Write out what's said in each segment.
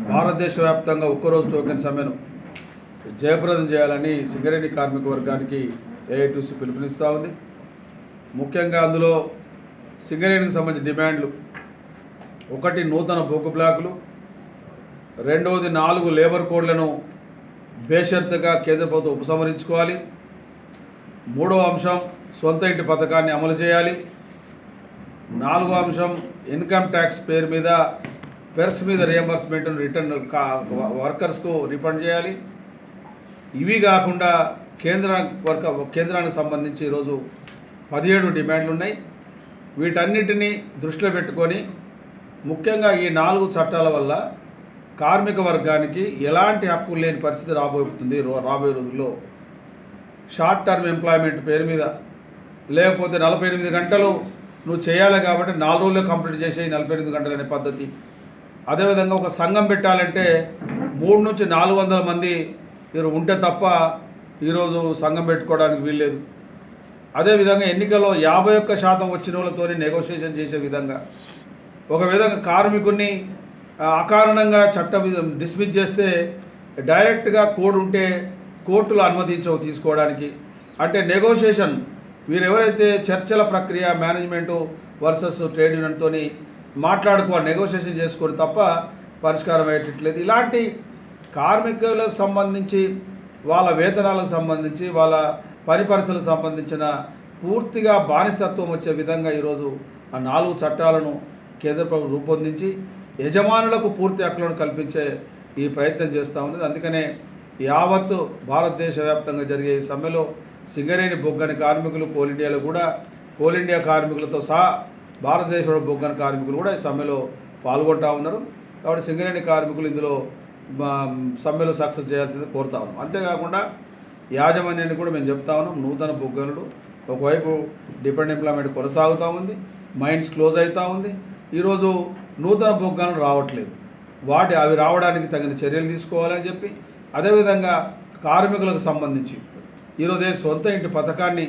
భారతదేశ వ్యాప్తంగా ఒక్కరోజు టోకెన్ సమ్మెను జయప్రదం చేయాలని సింగరేణి కార్మిక వర్గానికి ఏఐటీసీ పిలుపునిస్తూ ఉంది. ముఖ్యంగా అందులో సింగరేణికి సంబంధించిన డిమాండ్లు. ఒకటి నూతన బొగ్గు బ్లాకులు. రెండవది నాలుగు లేబర్ కోడ్లను బేషరతుగా కేంద్ర ప్రభుత్వం ఉపసంహరించుకోవాలి. మూడవ అంశం సొంత ఇంటి పథకాన్ని అమలు చేయాలి. నాలుగో అంశం ఇన్కమ్ ట్యాక్స్ పేరు మీద పెర్క్స్ మీద రియంబర్స్మెంట్ రిటర్న్ వర్కర్స్కు రిఫండ్ చేయాలి. ఇవి కాకుండా కేంద్ర వర్క కేంద్రానికి సంబంధించి ఈరోజు పదిహేడు డిమాండ్లు ఉన్నాయి వీటన్నిటినీ దృష్టిలో పెట్టుకొని ముఖ్యంగా ఈ నాలుగు చట్టాల వల్ల కార్మిక వర్గానికి ఎలాంటి హక్కులు లేని పరిస్థితి రాబోతుంది రో- రాబోయే రోజుల్లో. షార్ట్ టర్మ్ ఎంప్లాయ్మెంట్ పేరు మీద లేకపోతే నలభై ఎనిమిది గంటలు నువ్వు చేయాలి కాబట్టి నాలుగు రోజుల్లో కంప్లీట్ చేసే నలభై ఎనిమిది గంటలు అనే పద్ధతి. అదేవిధంగా ఒక సంఘం పెట్టాలంటే మూడు నుంచి నాలుగు వందల మంది మీరు ఉంటే తప్ప ఈరోజు సంఘం పెట్టుకోవడానికి వీల్లేదు. అదేవిధంగా ఎన్నికల్లో యాభై ఒక్క శాతం వచ్చిన వాళ్ళతోనే నెగోషియేషన్ చేసే విధంగా. ఒక విధంగా కార్మికుడిని అకారణంగా చట్ట డిస్మిస్ చేస్తే డైరెక్ట్గా కోడ్ ఉంటే కోర్టులు అనుమతించవు తీసుకోవడానికి. అంటే నెగోషియేషన్ వీరు ఎవరైతే చర్చల ప్రక్రియ మేనేజ్మెంటు వర్సెస్ ట్రేడ్ యూనియన్తోని మాట్లాడుకోవాలి నెగోషియేషన్ చేసుకొని తప్ప పరిష్కారం అయ్యేటట్లేదు. ఇలాంటి కార్మికులకు సంబంధించి వాళ్ళ వేతనాలకు సంబంధించి వాళ్ళ పని పరిస్థితులకు సంబంధించిన పూర్తిగా బానిసత్వం వచ్చే విధంగా ఈరోజు ఆ నాలుగు చట్టాలను కేంద్ర ప్రభుత్వం రూపొందించి యజమానులకు పూర్తి హక్కులను కల్పించే ఈ ప్రయత్నం చేస్తూ ఉన్నది. అందుకనే యావత్తు భారతదేశ వ్యాప్తంగా జరిగే ఈ సమ్మెలో సింగరేణి బొగ్గని కార్మికులు కోల్ ఇండియాలో కూడా కోల్ ఇండియా కార్మికులతో సహా భారతదేశంలో బొగ్గన కార్మికులు కూడా ఈ సమ్మెలో పాల్గొంటా ఉన్నారు. కాబట్టి సింగరేణి కార్మికులు ఇందులో సమ్మెలో సక్సెస్ చేయాల్సింది కోరుతా ఉన్నాం. అంతేకాకుండా యాజమాన్యాన్ని కూడా మేము చెప్తా ఉన్నాం. నూతన బొగ్గనులు ఒకవైపు డిపెండ్ ఎంప్లాయ్మెంట్ కొనసాగుతూ ఉంది మైండ్స్ క్లోజ్ అవుతూ ఉంది. ఈరోజు నూతన బొగ్గలు రావట్లేదు. వాటి అవి రావడానికి తగిన చర్యలు తీసుకోవాలని చెప్పి అదేవిధంగా కార్మికులకు సంబంధించి ఈరోజు సొంత ఇంటి పథకాన్ని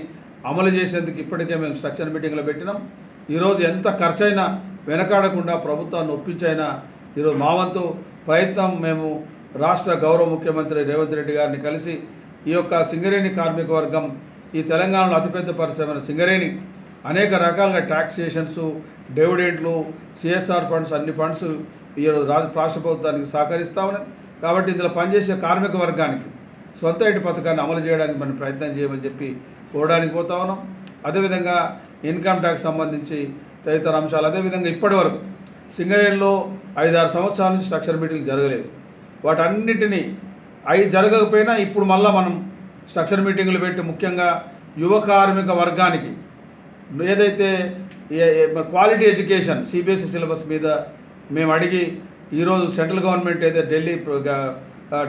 అమలు చేసేందుకు ఇప్పటికే మేము స్ట్రక్చర్ మీటింగ్లో పెట్టినాం. ఈరోజు ఎంత ఖర్చైనా వెనకాడకుండా ప్రభుత్వాన్ని ఒప్పించైనా ఈరోజు మా వంతు ప్రయత్నం మేము రాష్ట్ర గౌరవ ముఖ్యమంత్రి రేవంత్ రెడ్డి గారిని కలిసి ఈ యొక్క సింగరేణి కార్మిక వర్గం ఈ తెలంగాణలో అతిపెద్ద పరిశ్రమ సింగరేణి అనేక రకాలుగా ట్యాక్సేషన్స్ డివిడెంట్లు సిఎస్ఆర్ ఫండ్స్ అన్ని ఫండ్స్ ఈ రాష్ట్ర రాష్ట్ర ప్రభుత్వానికి సహకరిస్తా ఉన్నది. కాబట్టి ఇందులో పనిచేసే కార్మిక వర్గానికి సొంత ఇంటి పథకాన్ని అమలు చేయడానికి మనం ప్రయత్నం చేయమని చెప్పి కోవడానికి పోతా ఉన్నాం. అదేవిధంగా ఇన్కమ్ ట్యాక్స్ సంబంధించి తదితర అంశాలు. అదేవిధంగా ఇప్పటి వరకు సింగరేణిలో ఐదారు సంవత్సరాల నుంచి స్ట్రక్చర్ మీటింగ్ జరగలేదు. వాటన్నిటినీ అవి జరగకపోయినా ఇప్పుడు మళ్ళీ మనం స్ట్రక్చర్ మీటింగులు పెట్టి ముఖ్యంగా యువ కార్మిక వర్గానికి ఏదైతే ఏ- క్వాలిటీ ఎడ్యుకేషన్ సిబిఎస్ఈ సిలబస్ మీద మేము అడిగి ఈరోజు సెంట్రల్ గవర్నమెంట్ అయితే ఢిల్లీ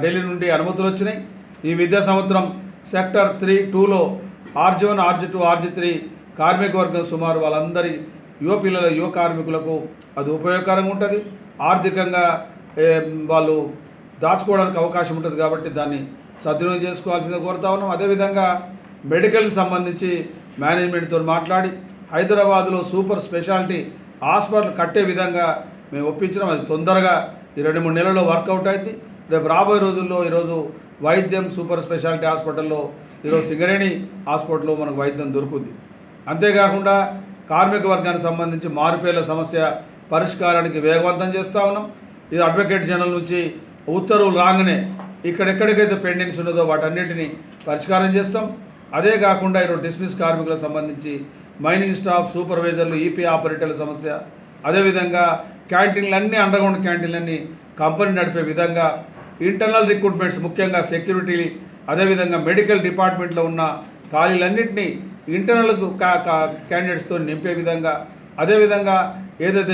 ఢిల్లీ నుండి అనుమతులు వచ్చినాయి. ఈ విద్యా సంవత్సరం సెక్టర్ త్రీ టూలో RG one RG two RG three కార్మిక వర్గం సుమారు వాళ్ళందరి యువ పిల్లల యువ కార్మికులకు అది ఉపయోగకరంగా ఉంటుంది. ఆర్థికంగా వాళ్ళు దాచుకోవడానికి అవకాశం ఉంటుంది కాబట్టి దాన్ని సద్వినియోగం చేసుకోవాల్సిందే కోరుతా ఉన్నాం. అదేవిధంగా మెడికల్కి సంబంధించి మేనేజ్మెంట్తో మాట్లాడి హైదరాబాద్లో సూపర్ స్పెషాలిటీ హాస్పిటల్ కట్టే విధంగా మేము ఒప్పించడం అది తొందరగా ఈ రెండు మూడు నెలల్లో వర్కౌట్ అయింది. రేపు రాబోయే రోజుల్లో ఈరోజు వైద్యం సూపర్ స్పెషాలిటీ హాస్పిటల్లో ఈరోజు సింగరేణి హాస్పిటల్లో మనకు వైద్యం దొరుకుద్ది. అంతేకాకుండా కార్మిక వర్గానికి సంబంధించి మారుపేర్ల సమస్య పరిష్కారానికి వేగవంతం చేస్తూ ఉన్నాం. ఇది అడ్వకేట్ జనరల్ నుంచి ఉత్తర్వులు రాగానే ఇక్కడెక్కడికైతే పెండింగ్స్ ఉన్నదో వాటన్నిటిని పరిష్కారం చేస్తాం. అదే కాకుండా ఈరోజు డిస్మిస్ కార్మికులకు సంబంధించి మైనింగ్ స్టాఫ్ సూపర్వైజర్లు ఈపీ ఆపరేటర్ల సమస్య అదేవిధంగా క్యాంటీన్లన్నీ అండర్గ్రౌండ్ క్యాంటీన్లన్నీ కంపెనీ నడిపే విధంగా ఇంటర్నల్ రిక్రూట్మెంట్స్ ముఖ్యంగా సెక్యూరిటీ అదేవిధంగా మెడికల్ డిపార్ట్మెంట్లో ఉన్న ఖాళీలన్నింటినీ ఇంటర్నల్ క్యాండిడేట్స్తో నింపే విధంగా అదేవిధంగా ఏదైతే